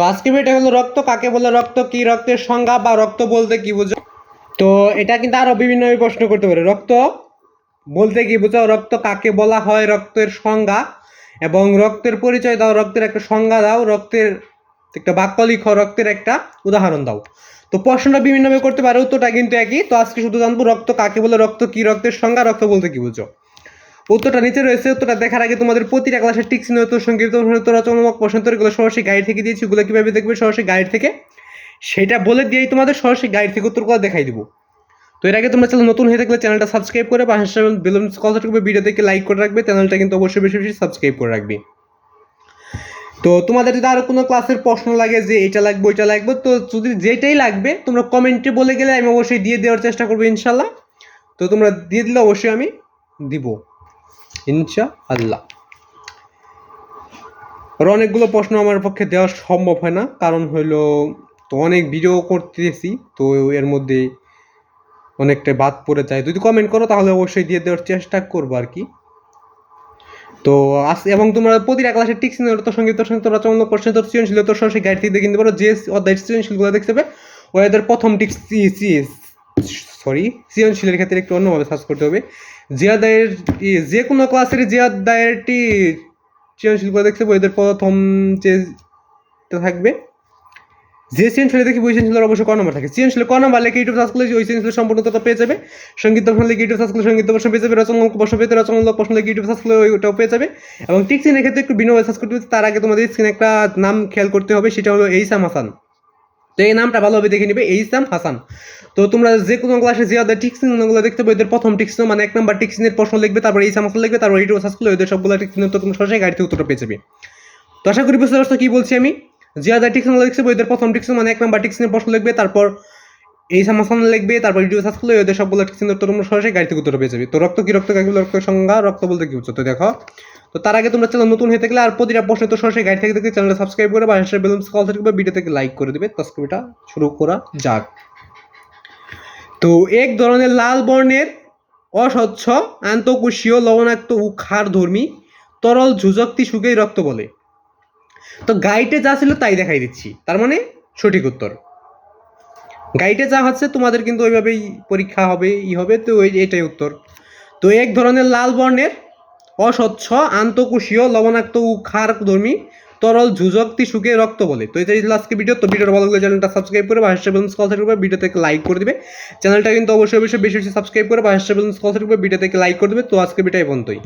তো আজকে এটা হলো রক্ত, কাকে বলে রক্ত, কি রক্তের সংজ্ঞা বা রক্ত বলতে কি বোঝো? তো এটা কিন্তু আরও বিভিন্ন প্রশ্ন করতে পারে। রক্ত বলতে কি বোঝাও রক্ত কাকে বলা হয়? রক্তের সংজ্ঞা এবং রক্তের পরিচয় দাও, রক্তের একটা সংজ্ঞা দাও, রক্তের একটা বাক্য লিখো, রক্তের একটা উদাহরণ দাও। তো প্রশ্নটা বিভিন্নভাবে করতে পারে, উত্তরটা কিন্তু একই। তো আজকে শুধু জানব রক্ত কাকে বলে, রক্ত কি, রক্তের সংজ্ঞা, রক্ত বলতে কি বুঝো? উত্তরটা নিচে রয়েছে, উত্তরটা দেখার আগে তোমাদের প্রতিটা ক্লাসের টিক চিহ্ন উত্তর সংগীত উত্তর রচনামূলক প্রশ্ন উত্তরগুলো সরাসরি গাইড থেকে দিয়েছি ওগুলো কীভাবে দেখবে সরাসরি গাইড থেকে। সেটা বলে দিয়েই তোমাদের সরাসরি গাইড থেকে উত্তরগুলো দেখাই দিব। তো এর আগে তোমরা চ্যানেল নতুন হয়ে থাকলে চ্যানেলটা সাবস্ক্রাইব করে পাশে বেলুন থাকবে ভিডিও থেকে লাইক করে রাখবে, চ্যানেলটা কিন্তু অবশ্যই বেশি বেশি সাবস্ক্রাইব করে রাখবে। তো তোমাদের যদি আরও কোনো ক্লাসের প্রশ্ন লাগে যে এটা লাগবে, ওইটা লাগবে, তো যদি যেটাই লাগবে, তোমরা কমেন্টে বলে গেলে আমি অবশ্যই দিয়ে দেওয়ার চেষ্টা করব ইনশাল্লাহ। তো তোমরা দিয়ে দিলে অবশ্যই আমি দিব। ইনশা আল্লাহ অনেকগুলো প্রশ্ন আমার পক্ষে দেওয়া সম্ভব হয় না, কারণ হইল তো অনেক ভিডিও করতেছি, তো এর মধ্যে অনেকটা বাদ পড়ে যায়। যদি কমেন্ট করো তাহলে অবশ্যই দিয়ে দেওয়ার চেষ্টা করব আর কি। তো আস এবং তোমরা প্রতিটা ক্লাসের টিক্স তো সংগীত তোর সঙ্গে তোর রচনা প্রশ্ন তোর সৃজনশীল তোর সরাসরি গাইড থেকে কিনতে পারো যে অধ্যায় সৃজনশীলগুলো দেখতে হবে ওদের প্রথম টিক্স সরি সৃজনশীলের ক্ষেত্রে একটু অন্যভাবে সার্চ করতে হবে। ই- যে কোনো ক্লাসের যে অধ্যায়েরটি সৃজনশীলগুলো দেখতে ওদের প্রথম যে থাকবে। যে সৃজনশীলে দেখি ওই সৃজনশীলের অবশ্যই ক নম্বর থাকে। সৃজনশীলে ক নম্বর লেখে ইউটিউব সার্চ করলে ওই সৃজনশীলের সম্পূর্ণতা পেয়ে যাবে। সংগীত দর্শন লেখে ইউটিউব সার্চ করলে সংগীত দর্শন পেয়ে যাবে রচনামূলক প্রশ্ন পেতে রচনামূলক প্রশ্ন লেখে ইউটিউব সার্চ করলে ওইটাও পেয়ে যাবে। এবং টিক চিহ্নের ক্ষেত্রে একটু ভিন্নভাবে সার্চ করতে হবে, তার আগে তোমাদের স্ক্রিনে একটা নাম খেয়াল করতে হবে, সেটা হলো এইসাম হাসান। তো এই নামটা ভালোভাবে দেখে নিবে এইসাম হাসান। তো তোমরা যে কোনো ক্লাসে যে ওদের টিক চিহ্নগুলো দেখতে পাবে, ওদের প্রথম টিক চিহ্ন মানে এক নম্বর টিক চিহ্নের প্রশ্ন লিখবে, তারপর এই হাসান লিখবে, তারপর এইটু সার্চ করলে ওদের সবগুলো টিক চিহ্ন তো তুমি সরাসরি গাড়িতে উত্তরটা পেয়ে যাবে। তো আশা করি বুঝতে পারছ কী বলছি আমি? যে ওদের টিক চিহ্ন লিখছে ওদের প্রথম টিক চিহ্ন মানে এক নম্বর টিক চিহ্নের প্রশ্ন লিখবে, তারপর এই সমস্যা লিখবে তারপর ভিডিও সার্চ করলে ওদের সবগুলো চিহ্ন তোমরা সরাসরি গাড়ি থেকে উত্তর পেয়ে যাবে। তো রক্ত কি রক্ত, কাকে বলে? রক্তের সংজ্ঞা, রক্ত বলতে কি বুঝছ? তো দেখো, তো তার আগে তোমরা চ্যানেল নতুন হয়ে থাকলে আর প্রতিটা প্রশ্ন তো সরাসরি গাড়ি থেকে দেখে চ্যানেলটা সাবস্ক্রাইব করে বা হেসে বেলুন কল থেকে ভিডিও থেকে লাইক করে দেবে। তস্কবিটা শুরু করা যাক। তো এক ধরনের লাল বর্ণের অস্বচ্ছ, আন্তঃকোষীয়, লবণাক্ত ও ক্ষারধর্মী তরল ঝুজক্তি সুখেই রক্ত বলে। তো গাইডে যা ছিল তাই দেখাই দিচ্ছি। তার মানে সঠিক উত্তর। গাইডে যা হচ্ছে, তোমাদের কিন্তু ওইভাবেই পরীক্ষা হবে, ই হবে, তো ওই এটাই উত্তর। তো এক ধরনের লাল বর্ণের, অস্বচ্ছ, আন্তঃকোষীয়, লবণাক্ত ও ক্ষারধর্মী তরল ঝুজক্তি সুখে রক্ত বলে। তো এটা ছিল আজকে ভিডিও তো ভিডিওর ভালো লাগলে চ্যানেলটা সাবস্ক্রাইব করে বা হ্যাশট্যাগ বেলুন্স কল থাকবে ভিডিও থেকে লাইক করে দিবে। চ্যানেলটা কিন্তু অবশ্যই অবশ্যই বেশি বেশি সাবস্ক্রাইব করে বা হ্যাশট্যাগ বেলুন্স কল থাকবে ভিডিও থেকে লাইক করে দেবে। তো আজকে ভিডিও এই পর্যন্তই।